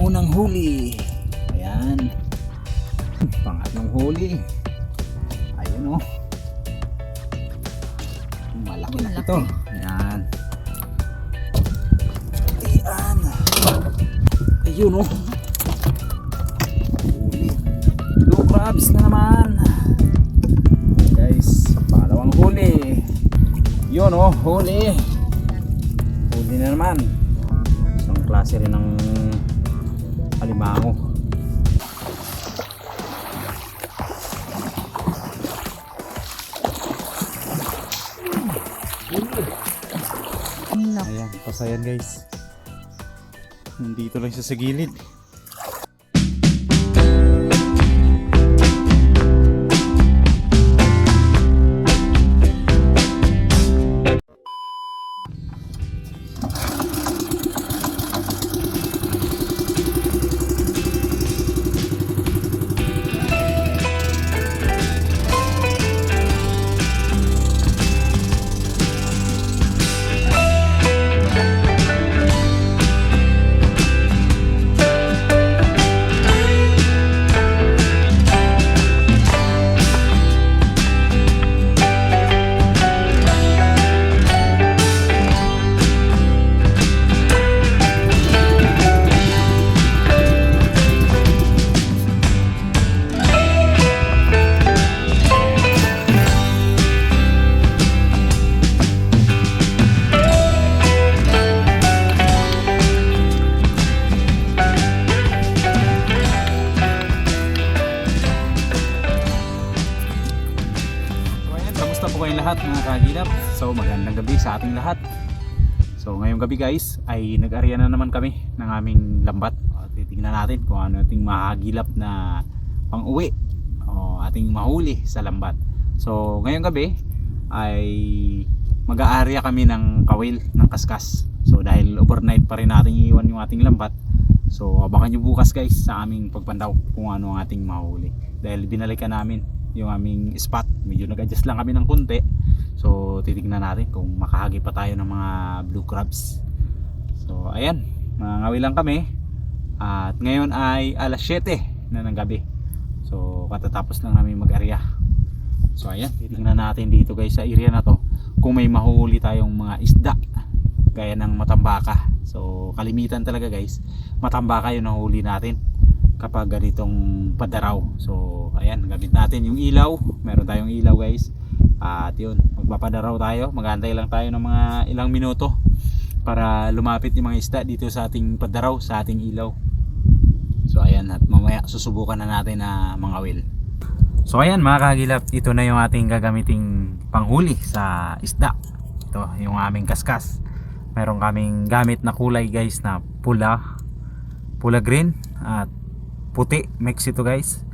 unang huli. Ayan. Pangatlong huli. Ayun oh. Malaki na ito. Ayan. Ayan. Ayun oh. Huli. Blue crabs na naman. Guys, pangalawang huli. Yun oh, huli. Huli na naman. Isang klase rin ng alimango. Ayan, pasayan guys. Nandito lang siya sa gilid. Gabi guys ay nag-area na naman kami ng aming lambat. O, titingnan natin kung ano ating mahagilap na pang uwi o ating mahuli sa lambat. So ngayong gabi ay mag-aarya kami ng kawil ng kaskas. So dahil overnight pa rin natin iiwan yung ating lambat. So abangan nyo bukas guys sa aming pagpandaw kung ano ang ating mahuli. Dahil binalikan namin yung aming spot. Medyo nag-adjust lang kami ng konti. So titignan natin kung makahagi pa tayo ng mga blue crabs. So ayan, mangangawi lang kami. At ngayon ay alas 7 na ng gabi. So katatapos lang namin mag-area. So ayan, titignan natin dito guys sa area na to kung may mahuli tayong mga isda gaya ng matambaka. So kalimitan talaga guys, matambaka yung nahuli natin kapag ganitong padaraw. So ayan, gamit natin yung ilaw. Meron tayong ilaw guys. At yun, magpapadaraw tayo. Magantay lang tayo ng mga ilang minuto para lumapit yung mga isda dito sa ating padaraw, sa ating ilaw. So ayan, at mamaya susubukan na natin na mga will. So ayan mga kagilap, ito na yung ating gagamiting panghuli sa isda. Ito yung aming kaskas. Meron kaming gamit na kulay guys na pula, pula green at puti. Mix ito guys.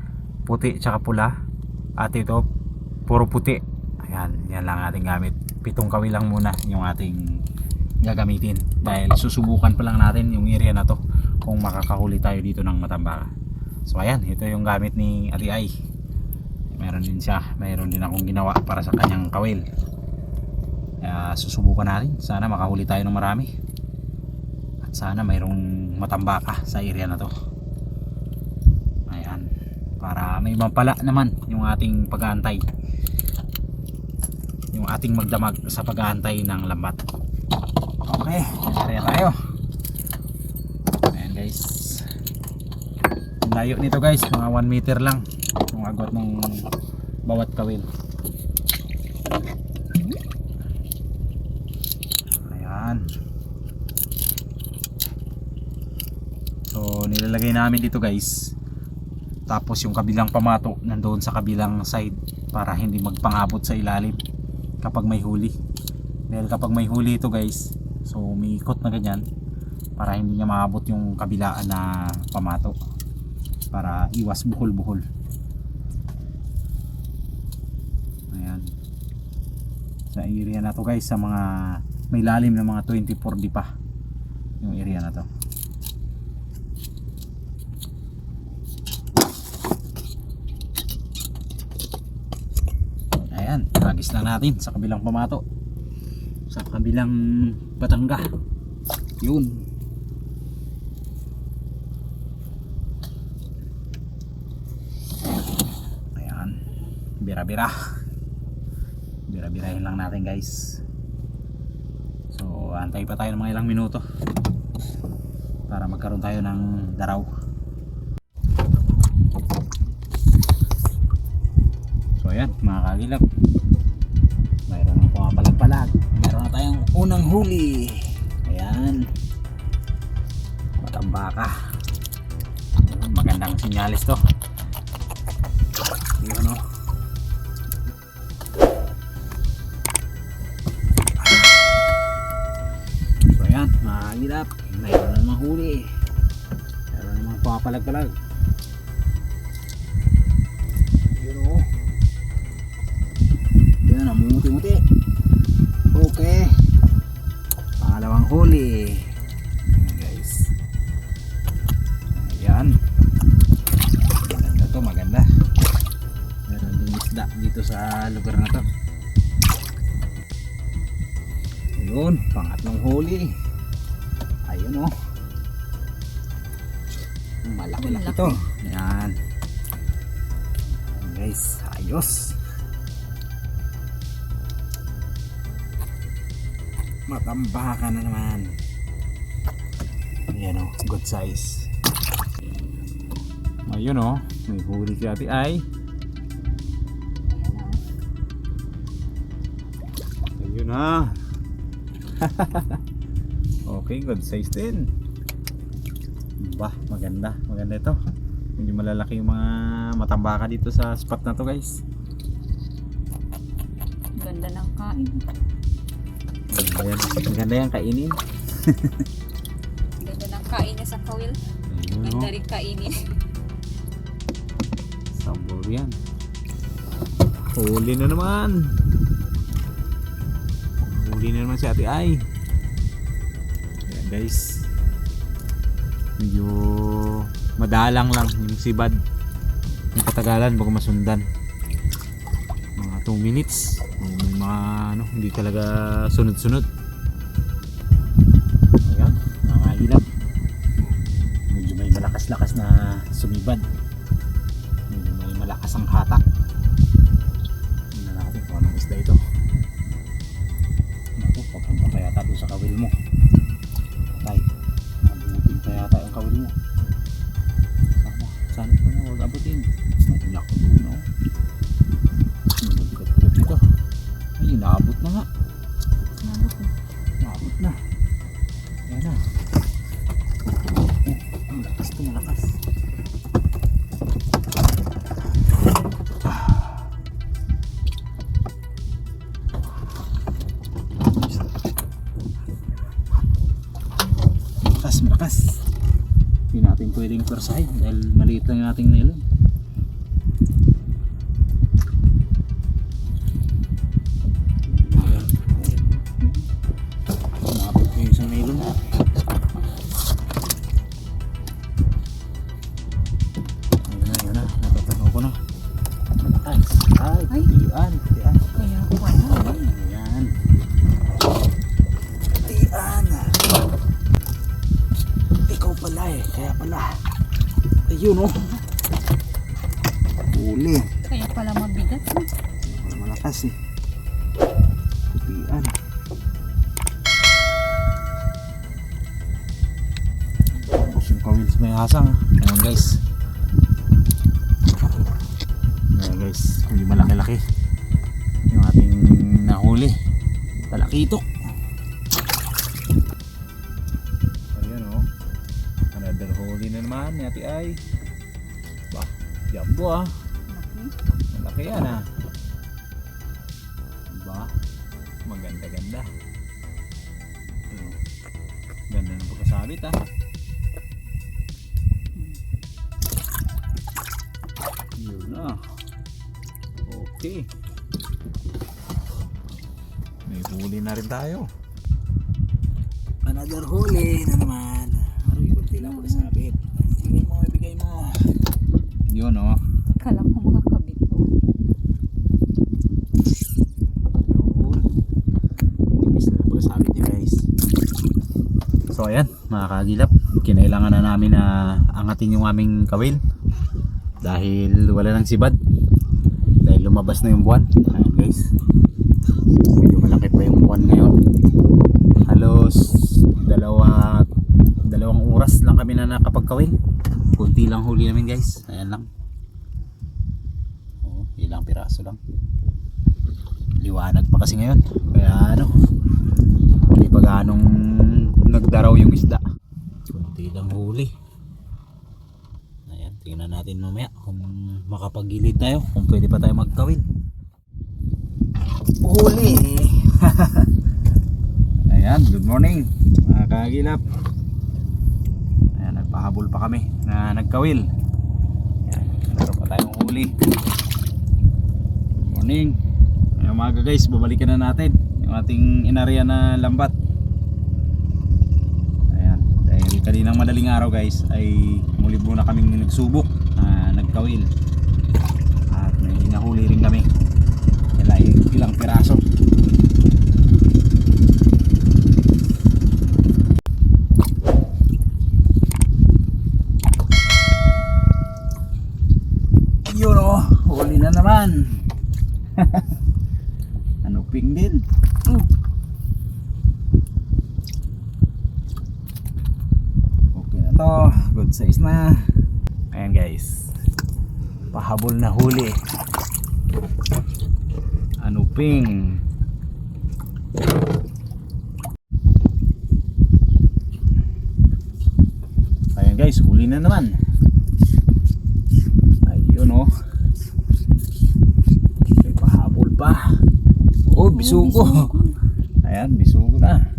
Puti tsaka pula. At ito puro puti. Ayan, yan lang ating gamit. Pitong kawi lang muna yung ating gagamitin. Dahil susubukan pa lang natin yung area na to kung makakahuli tayo dito ng matambaka. So ayan, ito yung gamit ni Ati Ay meron din siya. Meron din akong ginawa para sa kanyang kawil. Kaya susubukan natin. Sana makahuli tayo ng marami. At sana mayroong matambaka sa area na to. Ayan para may mapala naman yung ating pag-aantay yung ating magdamag sa pag-aantay ng lambat. Okay area tayo. Ayan guys. Layo nito guys. Mga 1 meter lang. Yung agot ng bawat kawil. Ayan. So nilalagay namin dito guys. Tapos yung kabilang pamato nandoon sa kabilang side para hindi magpangabot sa ilalim kapag may huli. Dahil kapag may huli ito guys so may ikot na ganyan para hindi niya maabot yung kabilaan na pamato. Para iwas buhol-buhol. Ayan. Sa area na to guys sa mga may lalim ng mga 24 di pa yung area na to agis na natin sa kabilang pamato. Sa kabilang batangga yun. Ayan. Bira-bira. Bira-birahin lang natin guys. So antay pa tayo ng mga ilang minuto para magkaroon tayo ng daraw. So ayan mga kagilap. Unang huli. Ayan. Matambaka. Magandang sinyalis to. Yun o. So ayan, mga kagilap. Mayroon na namang huli. Na namang pumapalag-palag. Dito sa lugar na to. Ayun, pangatlong huli. Ayun oh. Malaki-laki to. Ayan. Ayan, guys, ayos. Matambaka na naman. Ayan o, good size. Ayun o, may huli si ate ay. Na. okay, good size din. Bah, maganda. Maganda ito. Hindi malalaki yung mga matambaka dito sa spot na to guys. Ganda ng kain. Maganda yan. Maganda yan kainin. Ganda ng kain niya sa kawil. Ganda rin kainin. Sabor yan. Huli na naman. Huli na naman si ate ay. Ayan guys. Medyo madalang lang yung sibad. Yung katagalan bago masundan. Mga 2 minutes. May mga ano, hindi talaga sunod-sunod. Ayan, mga ilap. Medyo may malakas-lakas na sumibad medyo may malakas ang hatak tingnan natin kung anong isda ito yata doon sa kawil mo. Patay. Abutin pa yata yung kawil mo. Sana sana pa na huwag abutin. Naku doon o mabigat-bigat dito. Ay inaabot na nga pwedeng persahin dahil maliit lang yung ating nylon hasang. Ayan guys. Ayan guys. Medyo malaki-laki. Yung ating nahuli. Talakitok. Ayan oh. Another huli na naman Ate Ay. Bah, jumbo ah. Malaki yan ah. Diba? Maganda-ganda. Ano? Ganda ng pagkasabit ah. Okay. May huli na rin tayo. Another huli na naman. Aroy, kunti lang pagkasabit. Ibigay mo, ibigay mo. Yun oh. Kala ko makakabit to. Yun. Nipis na po sa amin niya guys. So ayan, mga kagilap. Kinailangan na namin na angatin yung aming kawil. Dahil wala nang sibad. Lumabas na yung buwan. Ayan guys. Medyo malaki pa yung buwan ngayon. Halos dalawa dalawang oras lang kami na nakapagkawin. Kunti lang huli namin guys. Ayan lang. Oh, ilang piraso lang. Liwanag pa kasi ngayon. Kaya ano, hindi pa ganong nagdaraw yung isda. Kunti lang huli. Tingnan natin mamaya kung makapagilid tayo, kung pwede pa tayo magkawin. Huli! Ayan, good morning mga kagilap. Ayan, nagpahabol pa kami na nagkawil. Ayan, meron pa tayong huli. Good morning. Ayan umaga guys, babalikan na natin yung ating inarya na lambat. Ayan, dahil kaninang madaling araw guys ay muli muna kaming nagsubok na nagkawil. At may nahuli rin kami. Ilang, ilang piraso. Yun o, huli na naman. ano ping din? Oh. Okay na good size na. Ayan guys, pahabol na huli. Ano ping? Ayan guys, huli na naman. Ayun oh. May pahabol pa. Oh, bisugo. Ayan, bisugo na.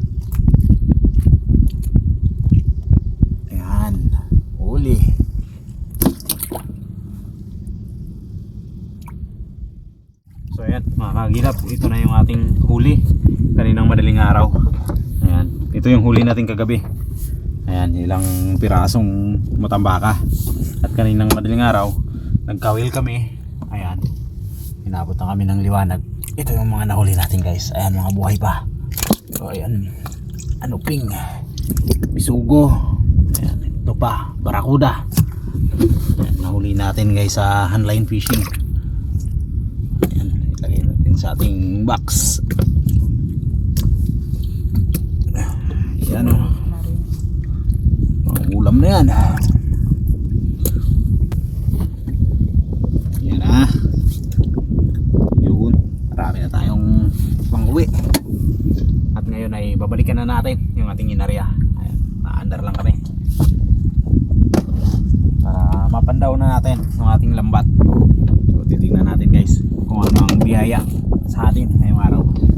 Ayan, huli. So ayan, mga kagilap, ito na yung ating huli kaninang madaling araw. Ayan, ito yung huli natin kagabi. Ayan, ilang pirasong matambaka. At kaninang madaling araw, nagkawil kami. Ayan, inabot na kami ng liwanag. Ito yung mga nahuli natin guys. Ayan, mga buhay pa. So ayan, ano ping, bisugo. Ayan, ito pa, barakuda. Ayan, nahuli natin guys sa handline fishing. Sa ating box. Ayan o. Mga ulam na yan. Yan ah. Yun. Marami na tayong pang-uwi. At ngayon ay babalikan na natin yung ating inarya. Naandar lang kami. Para mapandaw na natin yung ating lambat. So titignan natin guys kung ano ang biyaya sa atin ngayong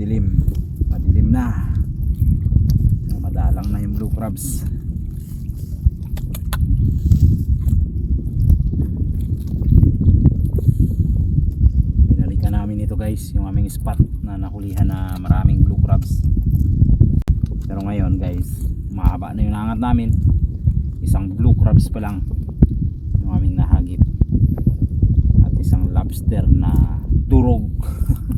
na sa dilim. Madilim na. Madalang na yung blue crabs. Binalikan namin ito guys, yung aming spot na nahulihan na maraming blue crabs. Pero ngayon guys, mahaba na yung nangat namin. Isang blue crabs pa lang yung aming nahagip. At isang lobster na durog.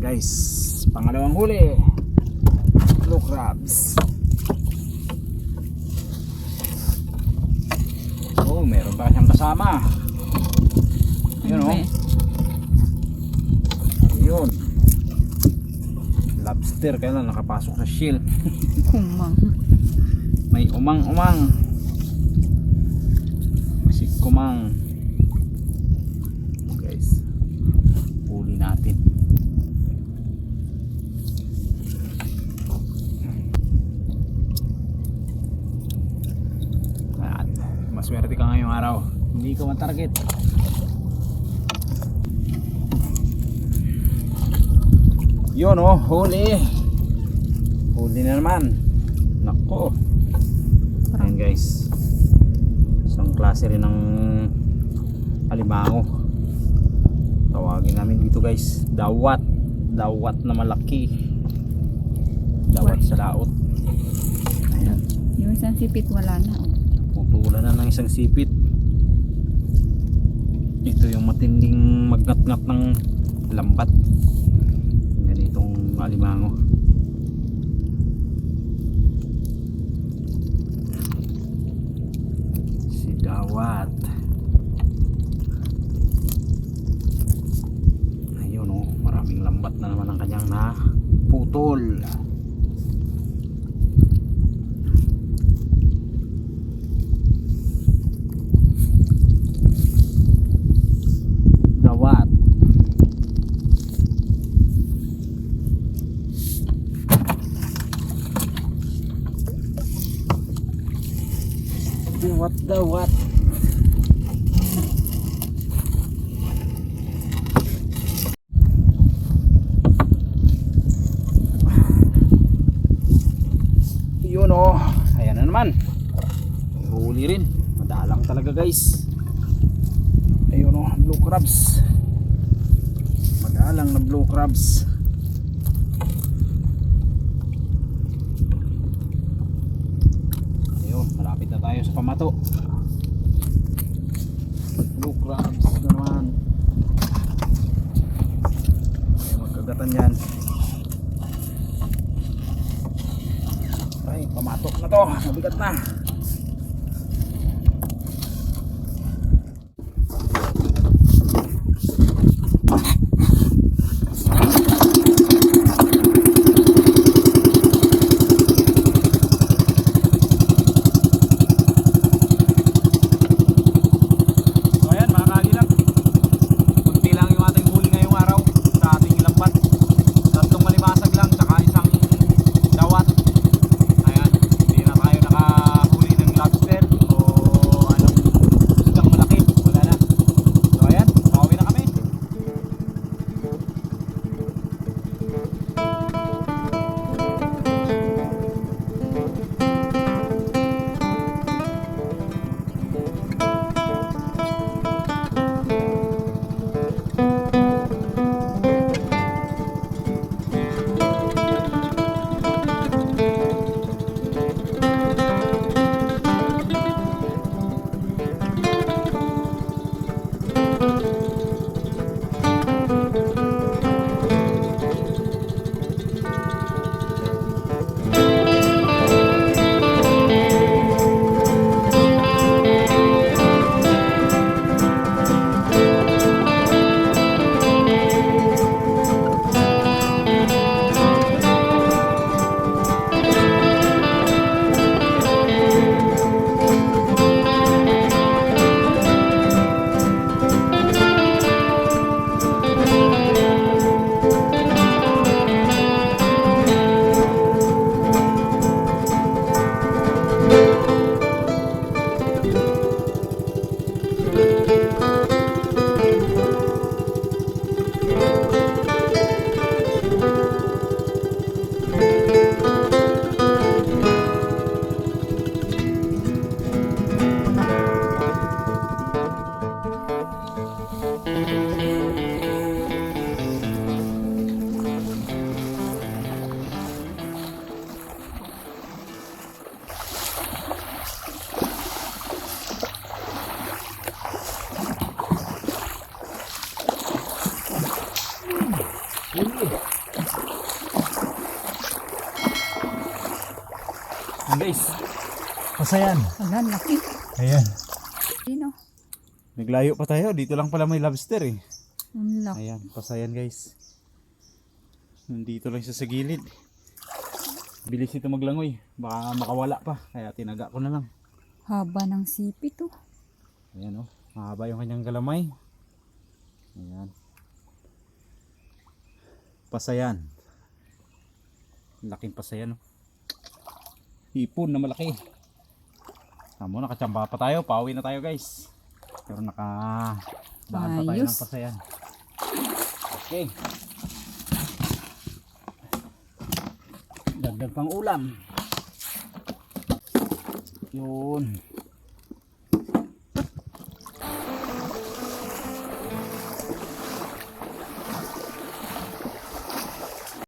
Ayan guys. Pangalawang huli. Blue crabs. Oh, meron pa siyang kasama. Yun ba oh. eh? Yun. Lobster kaya lang nakapasok sa shell. Kumang. May umang-umang. Si kumang. Guys. Huli natin. At maswerte ka ngayong araw. Hindi ka matarget. Yun oh, huli. Huli na naman. Nako. Ayan guys. Isang klase rin ng alimango. Tawagin namin dito guys. Dawat. Dawat na malaki. Dawat sa laot. Ayan. Yung isang sipit wala na. Oh. Putulan na ng isang sipit. Ito yung matinding magnat-ngat ng lambat. Ganitong alimango. Si Dawat. Ayun oh, maraming lambat na naman ang kanyang na putol. Dawat. Dawat, dawat. Yun oh. Ayan na naman. Huli rin. Madalang talaga guys. Ayun oh. crabs. Magalang na blue crabs. Pasayan Wala, laki. Ayan Sino? Naglayo pa tayo Dito lang pala may lobster eh Ang laki. Ayan, pasayan guys. Nandito lang siya sa gilid. Bilis ito maglangoy. Baka makawala pa. Kaya tinaga ko na lang. Haba ng sipit oh. Ayan oh. Mahaba yung kanyang galamay. Ayan. Pasayan. Laking pasayan oh. Hipon na malaki. Tamo, nakachamba pa tayo. Pauwi na tayo guys. Pero naka... Daan pa tayo ng pasayan. Okay. Dagdag pang ulam. Yun.